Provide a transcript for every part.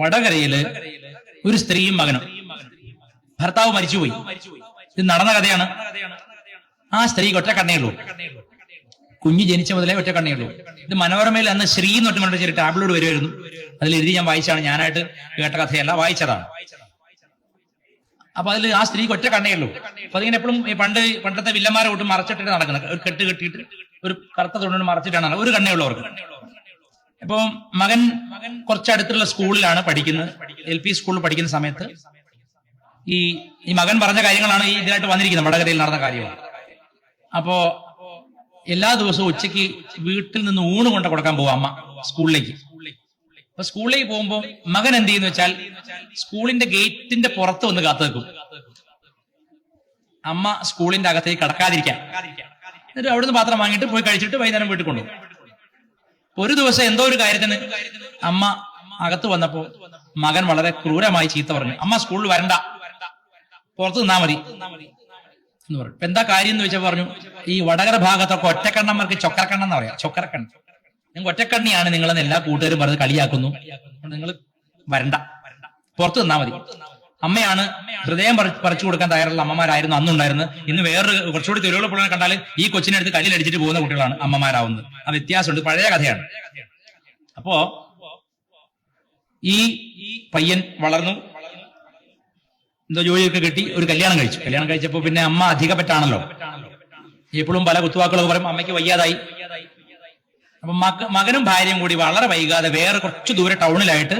വടകരയിൽ ഒരു സ്ത്രീയും മകനും. ഭർത്താവ് മരിച്ചുപോയി. ഇത് നടന്ന കഥയാണ്. ആ സ്ത്രീക്ക് ഒറ്റ കണ്ണേ ഉള്ളൂ. കുഞ്ഞ് ജനിച്ച മുതലേ ഒറ്റ കണ്ണേ ഉള്ളൂ. ഇത് മനോരമയിൽ അന്ന് ശ്രീ എന്ന് ഒറ്റ മനോരമ ചെറിയ ടാബ്ലോട് വരുമായിരുന്നു. അതിൽ എഴുതി ഞാൻ വായിച്ചാണ് ഞാനായിട്ട് കേട്ട കഥയല്ല വായിച്ചതാണ്. അപ്പൊ അതിൽ ആ സ്ത്രീക്ക് ഒറ്റ കണ്ണേ ഉള്ളൂ. അപ്പൊ അതിങ്ങനെ എപ്പോഴും ഈ പണ്ട് പണ്ടത്തെ വില്ലന്മാരെ കൂട്ടും മറച്ചിട്ടിട്ട് നടക്കുന്നത്. ഒരു കെട്ട് കെട്ടിയിട്ട് ഒരു കറുത്ത തൊണ്ടിന് മറച്ചിട്ടാണ് ഒരു കണ്ണേ ഉള്ളൂ അവർക്ക്. ഇപ്പൊ മകൻ കുറച്ചടുത്തുള്ള സ്കൂളിലാണ് പഠിക്കുന്നത്. എൽ പി സ്കൂളിൽ പഠിക്കുന്ന സമയത്ത്. ഈ ഈ മകൻ പറഞ്ഞ കാര്യങ്ങളാണ് ഈ ഇതിനായിട്ട് വന്നിരിക്കുന്നത് വടകരയിൽ നടന്ന കാര്യമാണ് അപ്പോ എല്ലാ ദിവസവും ഉച്ചയ്ക്ക് വീട്ടിൽ നിന്ന് ഊണ് കൊണ്ട് കൊടുക്കാൻ പോകും അമ്മ സ്കൂളിലേക്ക്. അപ്പൊ സ്കൂളിലേക്ക് പോകുമ്പോൾ മകൻ എന്ത് ചെയ്യുന്ന വെച്ചാൽ സ്കൂളിന്റെ ഗേറ്റിന്റെ പുറത്ത് വന്ന് കാത്തു നിൽക്കും. അമ്മ സ്കൂളിന്റെ അകത്തേക്ക് കടക്കാതിരിക്കാൻ. എന്നിട്ട് അവിടുന്ന് പാത്രം വാങ്ങിയിട്ട് പോയി കഴിച്ചിട്ട് വൈകുന്നേരം വീട്ടിൽ കൊണ്ടുപോകും. ഒരു ദിവസം എന്തോ ഒരു കാര്യത്തിന് അമ്മ അകത്ത് വന്നപ്പോ മകൻ വളരെ ക്രൂരമായി ചീത്ത പറഞ്ഞു. അമ്മ സ്കൂളിൽ വരണ്ട. പുറത്ത് നിന്നാ മതി. എന്ന് പറഞ്ഞു. എന്താ കാര്യം എന്ന് വെച്ചാൽ പറഞ്ഞു ഈ വടകര ഭാഗത്തൊക്കെ ഒറ്റക്കണ്ണന്മാർക്ക് ചൊക്കരക്കണ്ണെന്ന് പറയാം. ചൊക്കരക്കണ്ണ് നിങ്ങൾ ഒറ്റക്കണ്ണിയാണ് നിങ്ങളെന്ന് എല്ലാ കൂട്ടുകാരും പറഞ്ഞ് കളിയാക്കുന്നു. നിങ്ങൾ വരണ്ട. പുറത്ത് നിന്നാ മതി. അമ്മയാണ് ഹൃദയം പറിച്ചു കൊടുക്കാൻ തയ്യാറുള്ള അമ്മമാരായിരുന്നു അന്നുണ്ടായിരുന്നു ഇന്ന് വേറൊരു കുറച്ചുകൂടി തൊഴിലുള്ള പിള്ളേരെ കണ്ടാൽ ഈ കൊച്ചിനെ എടുത്ത് കല്ലിലടിച്ചിട്ട് പോകുന്ന കുട്ടികളാണ് അമ്മമാരാവുന്നത്. ആ വ്യത്യാസമുണ്ട് പഴയ കഥയാണ്. അപ്പോ ഈ പയ്യൻ വളർന്നു. എന്തോ ജോലിയൊക്കെ കിട്ടി ഒരു കല്യാണം കഴിച്ചു. കല്യാണം കഴിച്ചപ്പോ പിന്നെ അമ്മ അധിക പറ്റാണല്ലോ എപ്പോഴും പല കുത്തുവാക്കുകളൊക്കെ പറയും അമ്മയ്ക്ക് വയ്യാതായി. അപ്പൊ മക മകനും ഭാര്യയും കൂടി വളരെ വൈകാതെ വേറെ കുറച്ച് ദൂരെ ടൗണിലായിട്ട്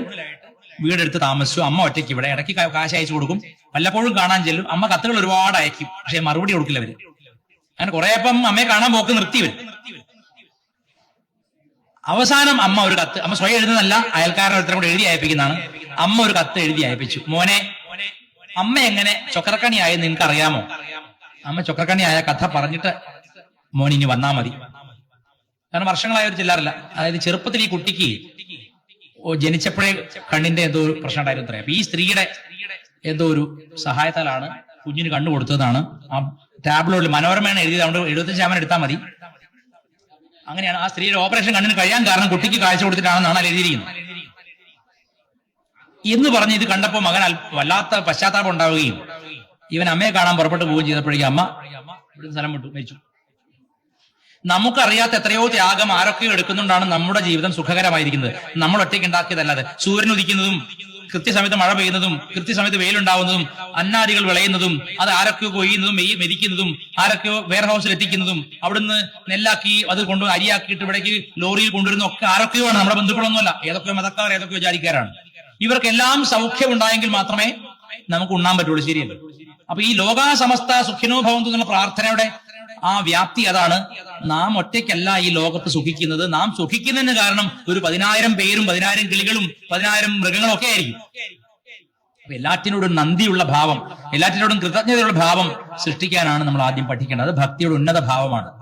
വീടെടുത്ത് താമസിച്ചു. അമ്മ ഒറ്റയ്ക്ക് ഇവിടെ. ഇടയ്ക്ക് കാശ് അയച്ചു കൊടുക്കും. വല്ലപ്പോഴും കാണാൻ ചെല്ലും. അമ്മ കത്തുകൾ ഒരുപാട് അയക്കും. പക്ഷെ മറുപടി കൊടുക്കില്ല അവർ അങ്ങനെ കുറെ അപ്പം അമ്മയെ കാണാൻ പോക്ക് നിർത്തി വരും അവസാനം അമ്മ ഒരു കത്ത് അമ്മ സ്വയം എഴുതുന്നതല്ല അയൽക്കാരൻ ഒരുത്തരം കൂടെ എഴുതി അയപ്പിക്കുന്നതാണ്. അമ്മ ഒരു കത്ത് എഴുതി അയപ്പിച്ചു. മോനെ അമ്മ എങ്ങനെ ചൊക്കരക്കണി ആയെന്ന് നിനക്ക് അറിയാമോ അമ്മ ചൊക്കരക്കണി ആയ കഥ പറഞ്ഞിട്ട് മോൻ ഇനി വന്നാ മതി. കാരണം വർഷങ്ങളായ ഒരു ചെല്ലാറില്ല. അതായത് ചെറുപ്പത്തിൽ ഈ കുട്ടിക്ക് ജനിച്ചപ്പോഴേ കണ്ണിന്റെ എന്തോ ഒരു പ്രശ്നം ഉണ്ടായിരുന്നു അത്രയും അപ്പൊ ഈ സ്ത്രീയുടെ എന്തോ ഒരു സഹായത്താലാണ് കുഞ്ഞിന് കണ്ണു കൊടുത്തതാണ് ആ ടാബ്ലോഡിൽ മനോരമയാണ് എഴുതിയത്. അതുകൊണ്ട് എഴുപത്തഞ്ച് ശതമാനം എടുത്താൽ മതി. അങ്ങനെയാണ് ആ സ്ത്രീയുടെ ഓപ്പറേഷൻ കണ്ണിന് കഴിയാൻ കാരണം കുട്ടിക്ക് കാഴ്ച കൊടുത്തിട്ടാണെന്നാണ് എഴുതിയിരിക്കുന്നത്. എന്ന് പറഞ്ഞ് ഇത് കണ്ടപ്പോൾ മകൻ വല്ലാത്ത പശ്ചാത്താപം ഉണ്ടാവുകയും ഇവൻ അമ്മയെ കാണാൻ പുറപ്പെട്ടു പോവുകയും ചെയ്തപ്പോഴേക്കും അമ്മ സ്ഥലം വിട്ടു മരിച്ചു. നമുക്കറിയാത്ത എത്രയോ ത്യാഗം ആരൊക്കെയോ എടുക്കുന്നുണ്ടാണ് നമ്മുടെ ജീവിതം സുഖകരമായിരിക്കുന്നത്. നമ്മൾ ഒറ്റയ്ക്ക് ഉണ്ടാക്കിയതല്ലാതെ സൂര്യൻ ഉദിക്കുന്നതും കൃത്യസമയത്ത് മഴ പെയ്യുന്നതും കൃത്യസമയത്ത് വെയിലുണ്ടാവുന്നതും അന്നാദികൾ വിളയുന്നതും അത് ആരൊക്കെയോ കൊയ്യുന്നതും മെതിക്കുന്നതും ആരൊക്കെയോ വെയർ ഹൗസിൽ എത്തിക്കുന്നതും അവിടുന്ന് നെല്ലാക്കി അത് കൊണ്ട് അരിയാക്കിയിട്ട് ഇവിടേക്ക് ലോറിയിൽ കൊണ്ടുവരുന്ന ഒക്കെ ആരൊക്കെയോ ആണ് നമ്മുടെ ബന്ധുക്കളൊന്നുമല്ല. ഏതൊക്കെയോ മതക്കാർ ഏതൊക്കെയോ വിചാരിക്കാരാണ്. ഇവർക്കെല്ലാം സൗഖ്യം ഉണ്ടായെങ്കിൽ മാത്രമേ നമുക്ക് ഉണ്ണാൻ പറ്റുള്ളൂ. ശരിയല്ലേ? അപ്പൊ ഈ ലോകാസമസ്ത സുഖിനോ ഭവന്തു എന്നുള്ള പ്രാർത്ഥനയുടെ ആ വ്യാപ്തി അതാണ്. നാം ഒറ്റയ്ക്കല്ല ഈ ലോകത്ത് സുഖിക്കുന്നത്. നാം സുഖിക്കുന്നതിന് കാരണം ഒരു പതിനായിരം പേരും പതിനായിരം കിളികളും പതിനായിരം മൃഗങ്ങളും ഒക്കെ ആയിരിക്കും. എല്ലാറ്റിനോടും നന്ദിയുള്ള ഭാവം എല്ലാറ്റിനോടും കൃതജ്ഞതയുള്ള ഭാവം സൃഷ്ടിക്കാനാണ് നമ്മൾ ആദ്യം പഠിക്കേണ്ടത്. ഭക്തിയുടെ ഉന്നത ഭാവമാണ്.